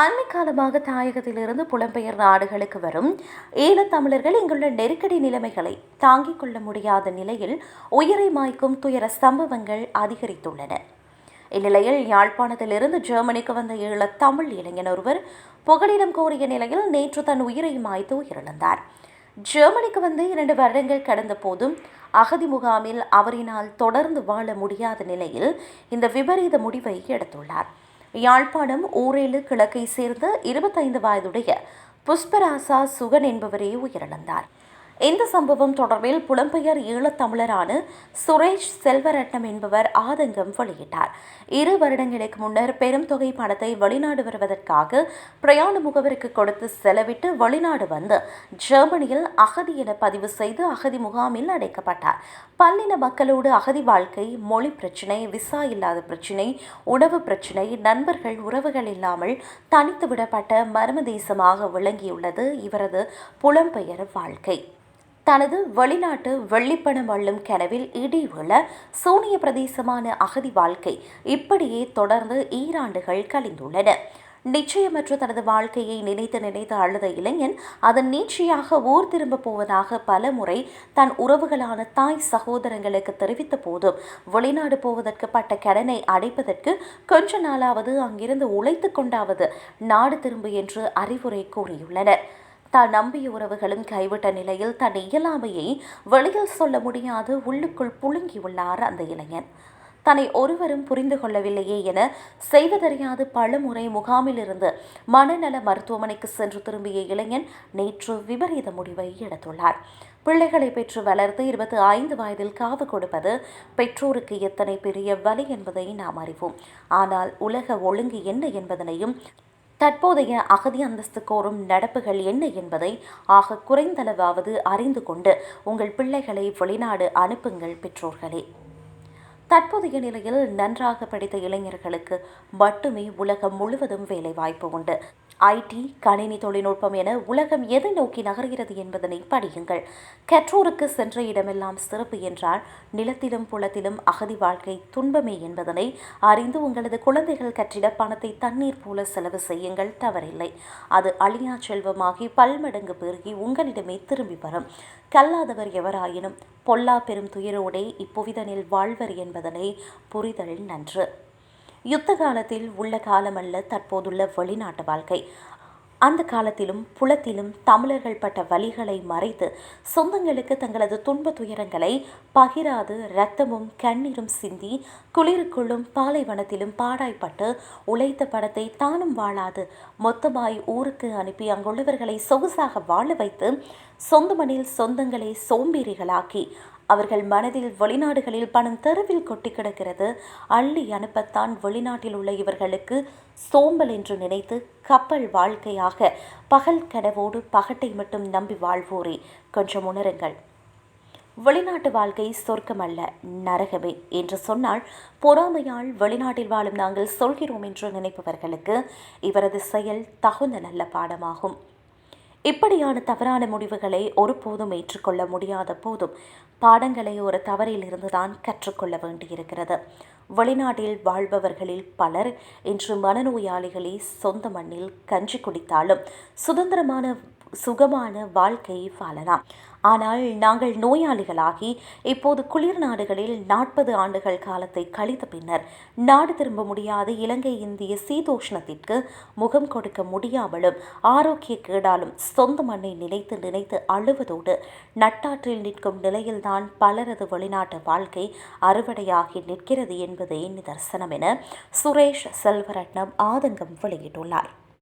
அண்மை காலமாக தாயகத்திலிருந்து புலம்பெயர் நாடுகளுக்கு வரும் ஈழத்தமிழர்கள் இங்குள்ள நெருக்கடி நிலைமைகளை தாங்கிக் கொள்ள முடியாத நிலையில் உயிரை மாய்க்கும் துயர சம்பவங்கள் அதிகரித்துள்ளன. இந்நிலையில் யாழ்ப்பாணத்திலிருந்து ஜெர்மனிக்கு வந்த ஈழத் தமிழ் இளைஞன் ஒருவர் புகலிடம் கோரிய நிலையில் நேற்று தன் உயிரை மாய்த்து உயிரிழந்தார். ஜெர்மனிக்கு வந்து இரண்டு வருடங்கள் கடந்த போதும் அகதி முகாமில் அவரினால் தொடர்ந்து வாழ முடியாத நிலையில் இந்த விபரீத முடிவை எடுத்துள்ளார். யாழ்ப்பாணம் ஊரேலு கிழக்கை சேர்ந்த இருபத்தைந்து வயதுடைய புஷ்பராசா சுகன் என்பவரே உயிரிழந்தார். இந்த சம்பவம் தொடர்பில் புலம்பெயர் ஈழத்தமிழரான சுரேஷ் செல்வரட்னம் என்பவர் ஆதங்கம் வெளியிட்டார். இரு வருடங்களுக்கு முன்னர் பெரும் தொகை பணத்தை வெளிநாடு வருவதற்காக பிரயாண முகவருக்கு கொடுத்து செலவிட்டு வெளிநாடு வந்து ஜெர்மனியில் அகதி என பதிவு செய்து அகதி முகாமில் அடைக்கப்பட்டார். பல்லின மக்களோடு அகதி வாழ்க்கை மொழி பிரச்சினை விசா இல்லாத பிரச்சினை உணவு பிரச்சினை நண்பர்கள் உறவுகள் இல்லாமல் தனித்து விடப்பட்ட மர்ம தேசமாக விளங்கியுள்ளது இவரது புலம்பெயர் வாழ்க்கை. தனது வெளிநாட்டு வெள்ளிப்பணம் அள்ளும் கனவில் இடி விழ சூனிய பிரதேசமான அகதி வாழ்க்கை இப்படியே தொடர்ந்து ஈராண்டுகள் கழிந்துள்ளன. நிச்சயமற்ற தனது வாழ்க்கையை நினைத்து நினைத்து அழுத இளைஞன் அதன் நீட்சியாக ஊர் திரும்ப போவதாக பல முறை தன் உறவுகளான தாய் சகோதரங்களுக்கு தெரிவித்த போதும் வெளிநாடு போவதற்கு பட்ட கடனை அடைப்பதற்கு கொஞ்ச நாளாவது அங்கிருந்து உழைத்து கொண்டாவது நாடு திரும்பு என்று அறிவுரை கூறியுள்ளனர். தான் நம்பிய உறவுகளும் கைவிட்ட நிலையில் தன் இயலாமையை வெளியில் சொல்ல முடியாது உள்ளுக்குள் புழுங்கியுள்ளார் அந்த இளைஞன். தன்னை ஒருவரும் புரிந்து கொள்ளவில்லையே என செய்வதறியாது பலமுறை முகாமிலிருந்து மனநல மருத்துவமனைக்கு சென்று திரும்பிய இளைஞன் நேற்று விபரீத முடிவை எடுத்துள்ளார். பிள்ளைகளை பெற்று வளர்த்து இருபத்தி ஐந்து வயதில் காவு கொடுப்பது பெற்றோருக்கு எத்தனை பெரிய வலி என்பதை நாம் அறிவோம். ஆனால் உலக ஒழுங்கு என்ன என்பதனையும் தற்போதைய அகதி அந்தஸ்து கோரும் நடப்புகள் என்ன என்பதை ஆக குறைந்தளவாவது அறிந்து கொண்டு உங்கள் பிள்ளைகளை வெளிநாடு அனுப்புங்கள் பெற்றோர்களே. தற்போதைய நிலையில் நன்றாக படித்த இளைஞர்களுக்கு மட்டுமே உலகம் முழுவதும் வேலைவாய்ப்பு உண்டு. ஐடி கணினி தொழில்நுட்பம் என உலகம் எதை நோக்கி நகர்கிறது என்பதனை படியுங்கள். கற்றோருக்கு சென்ற இடமெல்லாம் சிறப்பு என்றால் நிலத்திலும் புலத்திலும் அகதி வாழ்க்கை துன்பமே என்பதனை அறிந்து உங்களது குழந்தைகள் கற்றிட பணத்தை தண்ணீர் போல செலவு செய்யுங்கள் தவறில்லை. அது அழியா செல்வமாகி பல்மடங்கு பெருகி உங்களிடமே திரும்பி வரும். கல்லாதவர் எவராயினும் பொல்லா பெரும் துயரோடே இப்புவிதனில் வாழ்வர் என்பதனை புரிதல் நன்று. யுத்த காலத்தில் உள்ள காலமல்ல தற்போதுள்ள வெளிநாட்டு வாழ்க்கை. அந்த காலத்திலும் புலத்திலும் தமிழர்கள் பட்ட வழிகளை மறைத்து சொந்தங்களுக்கு தங்களது துன்ப துயரங்களை பகிராது இரத்தமும் கண்ணீரும் சிந்தி குளிருக்குள்ளும் பாலைவனத்திலும் பாடாய்ப்பட்டு உழைத்த படத்தை தானும் வாழாது மொத்தமாய் ஊருக்கு அனுப்பி அங்குள்ளவர்களை சொகுசாக வாழ வைத்து சொந்த மண்ணில் சொந்தங்களை சோம்பேறிகளாக்கி அவர்கள் மனதில் வெளிநாடுகளில் பணம் தெருவில் கொட்டி கிடக்கிறது. அள்ளி அனுப்பத்தான் வெளிநாட்டில் உள்ள இவர்களுக்கு சோம்பல் என்று நினைத்து கப்பல் வாழ்க்கையாக பகல் கனவோடு பகட்டை மட்டும் நம்பி வாழ்வோரே. கொஞ்சம் உணருங்கள். வெளிநாட்டு வாழ்க்கை சொர்க்கமல்ல நரகமே என்று சொன்னால் பொறாமையால் வெளிநாட்டில் வாழும் நாங்கள் சொல்கிறோம் என்று நினைப்பவர்களுக்கு இவரது செயல் தகுந்த நல்ல பாடமாகும். இப்படியான தவறான முடிவுகளை ஒருபோதும் ஏற்றுக்கொள்ள முடியாத போதும் பாடங்களை ஒரு தவறில் இருந்துதான் கற்றுக்கொள்ள வேண்டியிருக்கிறது. வெளிநாட்டில் வாழ்பவர்களில் பலர் இன்று மனநோயாளிகளை சொந்த மண்ணில் கஞ்சி குடித்தாலும் சுதந்திரமான சுகமான வாழ்க்கையை வாழலாம். ஆனால் நாங்கள் நோயாளிகளாகி இப்போது குளிர் நாடுகளில் நாற்பது ஆண்டுகள் காலத்தை கழித்த பின்னர் நாடு திரும்ப முடியாத இலங்கை இந்திய சீதோஷ்ணத்திற்கு முகம் கொடுக்க முடியாமலும் ஆரோக்கிய கேடாலும் சொந்த மண்ணை நினைத்து நினைத்து அழுவதோடு நட்டாற்றில் நிற்கும் நிலையில்தான் பலரது வெளிநாட்டு வாழ்க்கை அறுவடையாகி நிற்கிறது என்பதே நிதர்சனம் என சுரேஷ் செல்வரட்னம் ஆதங்கம் வெளியிட்டுள்ளார்.